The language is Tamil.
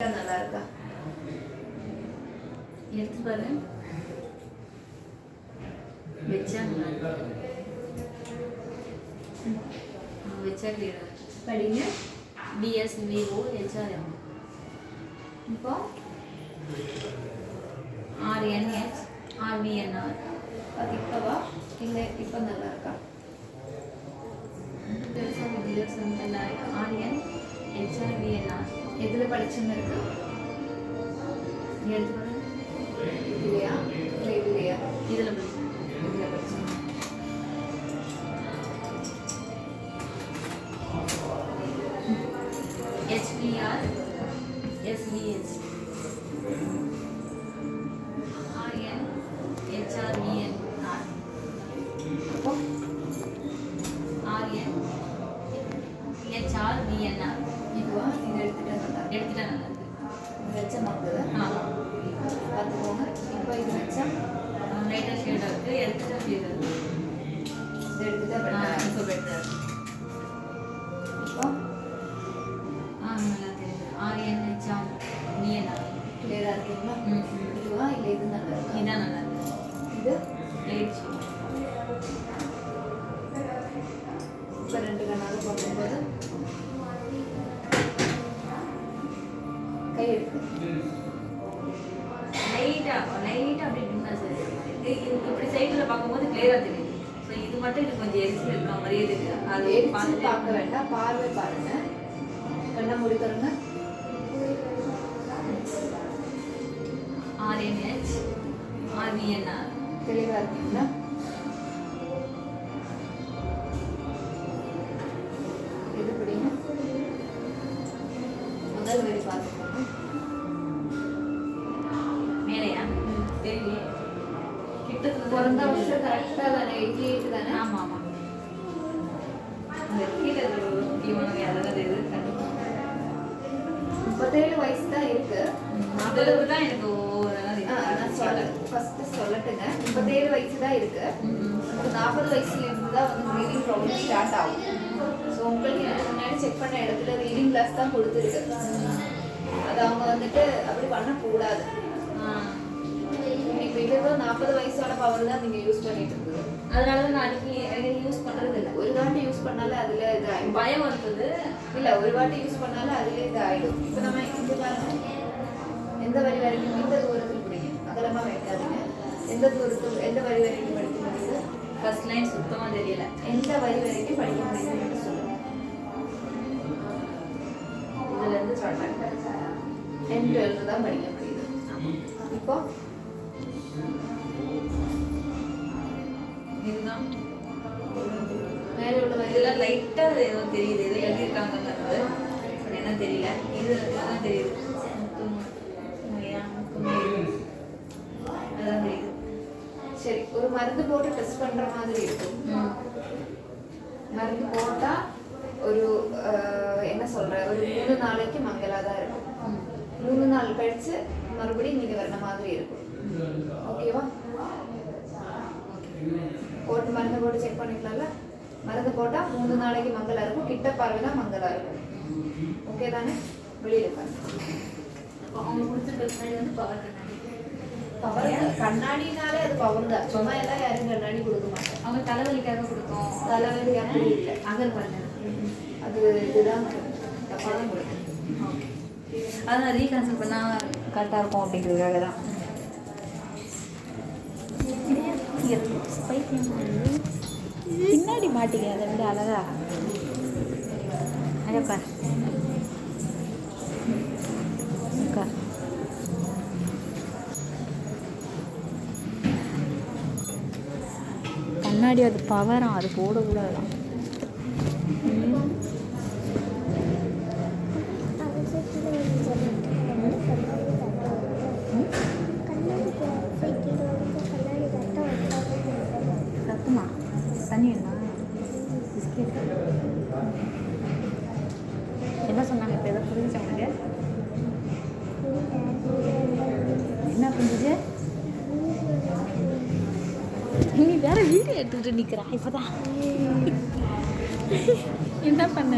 நல்லா இருக்கா எடுத்து பாரு வச்சா நல்லா இருக்கு. வச்சா கிளியரா படிங்க பிஎஸ் விஓ ஹெச்ஆர்எம் இப்போ ஆர்என்ஹெச் ஆர்பிஎன்ஆர் அது இப்போவா இல்லை இப்போ நல்லா இருக்கா பெருசாக ஜீரோஸ் வந்து ஆர்என் ஹெச்ஆர்பிஎன்ஆர் எதில் படிச்சுன்னு இருக்கு? எடுத்து பாரு இதுலையா? இல்லை இதுலையா? இதில் படிச்சு இதில் படிச்சு ஹெச்பிஆர் எஸ்பிஎஸ் ஆர்என் ஹெச்ஆர்பிஎன்ஆர் அப்போ? ஆர்என் ஹெச்ஆர்பிஎன்ஆர் இது எடுத்துட்டா நல்லா இருக்கு எடுத்துட்டா நல்லா இருக்கு இது வச்ச மக்குது ஆ. பார்த்துக்கோங்க. இப்போ இது வச்சா லைட்டாக ஷேடாக இருக்குது எடுத்துட்டா ஷேடாக இருக்குது இது எடுத்துட்டா better. இப்போ பெட்டர் இப்போ? ஆ நல்லா தெரியுது. ஆர்என் ஹெச்ஆர் பிஎன்ஆர் கிளியராக இருக்கீங்களா. இதுவா? இல்லை இது நல்லா இருக்கா? இதான் நல்லா இருக்கு. இது? லைட் ஷேட் லைட்டாக லைட்டாக அப்படி இருந்தா சரி. இது- இது இப்படி சைடில் பார்க்கும்போது கிளியராக தெரியுது. ஸோ இது மட்டும் எனக்கு கொஞ்சம் எரிச்சல் இருக்க மாதிரியே இருக்கு அது பார்த்துட்டு பார்க்க வேண்டாம். பார்வை பாருங்க. கண்ணை மூடி தருங்க ஆர்என்ஹெச் ஆர்பிஎன்ஆர் தெளிவாக இருக்கீங்களா? இது பிடிங்க முதல் வரி பிறந்த வருஷம் கரெக்டாக தானே எயிட்டி எயிட் தானே ஆமாம் ஆமாம் இந்த கீழே கண்டிப்பாக முப்பத்தேழு வயசு தான் இருக்கு நாற்பது தான் எனக்கு ஃபர்ஸ்ட் சொல்லட்டுங்க முப்பத்தேழு வயசு தான் இருக்கு நாற்பது வயசுல இருந்து தான் வந்து ரீடிங் ப்ராப்ளம் ஸ்டார்ட் ஆகும் ஸோ உங்களுக்கு இதுக்கு முன்னாடி செக் பண்ண இடத்துல ரீடிங் கிளாஸ் தான் கொடுத்துருக்கு அது அவங்க வந்துட்டு அப்படி பண்ணக்கூடாது இப்போ நாற்பது வயசோட பவர் தான் நீங்கள் யூஸ் பண்ணிட்டு இருக்குது அதனால தான் நான் அடிக்கடி யூஸ் பண்ணுறது இல்லை ஒரு வாட்டி யூஸ் பண்ணாலும் அதில் இது பயம் இருக்குது இல்லை ஒரு வாட்டி யூஸ் பண்ணாலும் அதில் இது ஆயிடும் இப்போ நம்ம இங்கே பாருங்க. எந்த வரி வரைக்கும் எந்த தூரத்தில் பிடிக்கும் அகலமாக வைக்காதீங்க. எந்த தூரத்தில் எந்த வரி வரைக்கும் படிக்க முடியுது ஃபர்ஸ்ட் லைன் சுத்தமாக தெரியல. எந்த வரி வரைக்கும் படிக்க முடியுதுன்னு சொல்லுங்க. இதுலேருந்து ஸ்டார்ட் பண்ணுறேன் டென் டுவெல்த்து தான் படிக்க முடியுது. இப்போ? இதுதான். மேலே உள்ள இதெல்லாம் லைட்டாக ஏதோ தெரியுது. இது எழுதியிருக்காங்கிறது என்ன தெரியல. இது தான் தெரியுது. அதான் தெரியுது. சரி ஒரு மருந்து போட்டு டெஸ்ட் பண்ற மாதிரி இருக்கும். மருந்து போட்டா ஒரு என்ன சொல்ற? ஒரு மூணு நாளைக்கு தான் இருக்கும். மூணு நாள் மறுபடியும் நீங்க வர்ற மாதிரி இருக்கும். போட்டு செக் பண்ணிக்கலாம்ல? மருந்து போட்டா மூணு நாளைக்கு மங்களா இருக்கும். கிட்ட பார்வை தான் மங்களா இருக்கும். ஓகே தானே? வெளியில அப்போ அவங்க கொடுத்துருக்க முன்னாடி வந்து பவர் கண்ணாடி. பவர் கண்ணாடினாலே அது பவர் தான். சும்மா எல்லாம் யாரும் கண்ணாடி கொடுக்க மாட்டாங்க. அவங்க தலைவலிக்காக கொடுத்தோம் தலைவலி அப்படி இல்லை பண்ணேன் அது இதுதான் தப்பாக தான் கொடுக்கும் அதான் ரீகன்சல் பண்ணால் கரெக்டாக இருக்கும் அப்படிங்கிறதுக்காக தான் பின்னாடி மாட்டிக்க அதை விட அழகா அழப்பா கண்ணாடி அது பவரம் அது போடக்கூடாதான் தண்ணி வேணுமா பிஸ்கெட் என்ன சொன்னாங்க இப்போ? எதை புரிஞ்சு உனக்கு? என்ன புரிஞ்சுச்சு நீ வேற வீடியோ எடுத்துக்கிட்டு நிற்கிறா இப்போதான். என்ன பண்ண?